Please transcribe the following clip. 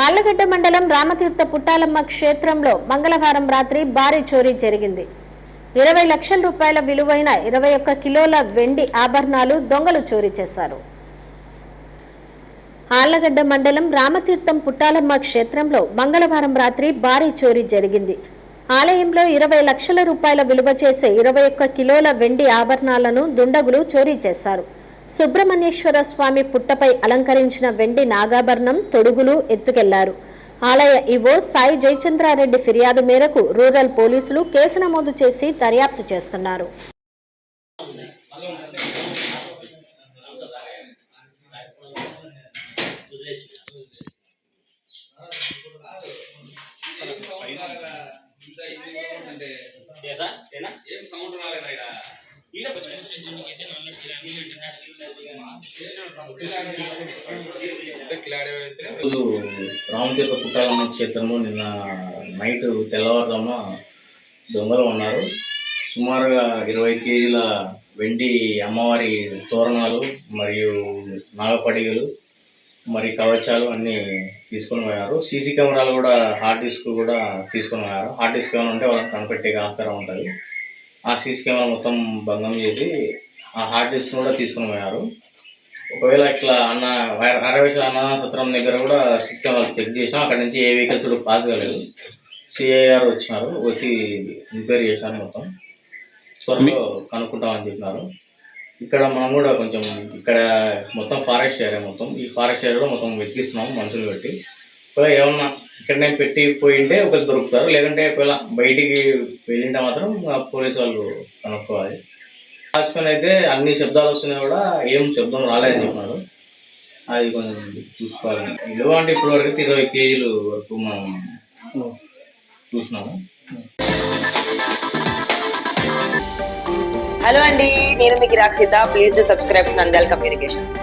ఆళ్ళగడ్డ మండలం రామతీర్థ పుట్టాలమ్మ క్షేత్రంలో మంగళవారం రాత్రి భారీ చోరీ జరిగింది. ఇరవై లక్షల రూపాయల విలువైన ఇరవై ఒక్క కిలోల వెండి ఆభరణాలు దొంగలు చోరీ చేశారు. ఆళ్ళగడ్డ మండలం రామతీర్థం పుట్టాలమ్మ క్షేత్రంలో మంగళవారం రాత్రి భారీ చోరీ జరిగింది. ఆలయంలో ఇరవై లక్షల రూపాయల విలువ చేసే ఇరవై ఒక్క కిలోల వెండి ఆభరణాలను దుండగులు చోరీ చేశారు. సుబ్రహ్మణ్యేశ్వర స్వామి పుట్టపై అలంకరించిన వెండి నాగాభరణం తొడుగులు ఎత్తుకెళ్ళారు. ఆలయ ఇవో సాయి జయచంద్రారెడ్డి ఫిర్యాదు మేరకు రూరల్ పోలీసులు కేసు నమోదు చేసి దర్యాప్తు చేస్తున్నారు. ఏం సౌండ్ రాలేదా రామతీర్థ పుట్టాలమ్మ క్షేత్రంలో నిన్న నైట్ తెల్లవారుజామున దొంగలు ఉన్నారు. సుమారుగా ఇరవై కేజీల వెండి అమ్మవారి తోరణాలు మరియు నాగపడిగలు మరి కవచాలు అన్నీ తీసుకొని పోయారు. సీసీ కెమెరాలు కూడా హార్డ్ డిస్క్ కూడా తీసుకొని పోయారు. హార్డ్ డిస్క్ ఏమైనా ఉంటే వాళ్ళకి కనిపెట్టే ఆస్కారం ఉంటుంది. ఆ సీసీ కెమెరా మొత్తం భంగం చేసి ఆ హార్డ్ డిస్క్ కూడా తీసుకొని పోయారు ఒకవేళ ఇట్లా అన్న అరవేశ అన్న సత్రం దగ్గర కూడా సిస్టమ్ చెక్ చేసినాం. అక్కడ నుంచి ఏ వెహికల్స్ కూడా పాస్ కాలేదు. సిఐఆర్ వచ్చినారు వచ్చి ఎంక్వైరీ చేశారు మొత్తం. త్వరలో కనుక్కుంటామని చెప్పినారు. ఇక్కడ మనం కూడా కొంచెం ఇక్కడ మొత్తం ఫారెస్ట్ ఏరియా మొత్తం. ఈ ఫారెస్ట్ ఏరియాలో మొత్తం వెతికిస్తున్నాం మనుషులు పెట్టి ఒకవేళ ఏమన్నా ఇక్కడనే పెట్టి పోయింటే ఒకరు దొరుకుతారు. లేదంటే ఒకవేళ బయటికి వెళ్ళింటే మాత్రం పోలీసు వాళ్ళు కనుక్కోవాలి. వాచ్మెన్ అయితే అన్ని శబ్దాలు వస్తున్నాయి కూడా ఏం శబ్దం రాలేదని చెప్పినాడు అది కొంచెం చూసుకోవాలి. విలువ అంటే ఇప్పటి వరకు అయితే ఇరవై కేజీలు వరకు మనం చూసినాము. హలో అండి నేను మీకు Rakshita please to subscribe Nandyala communications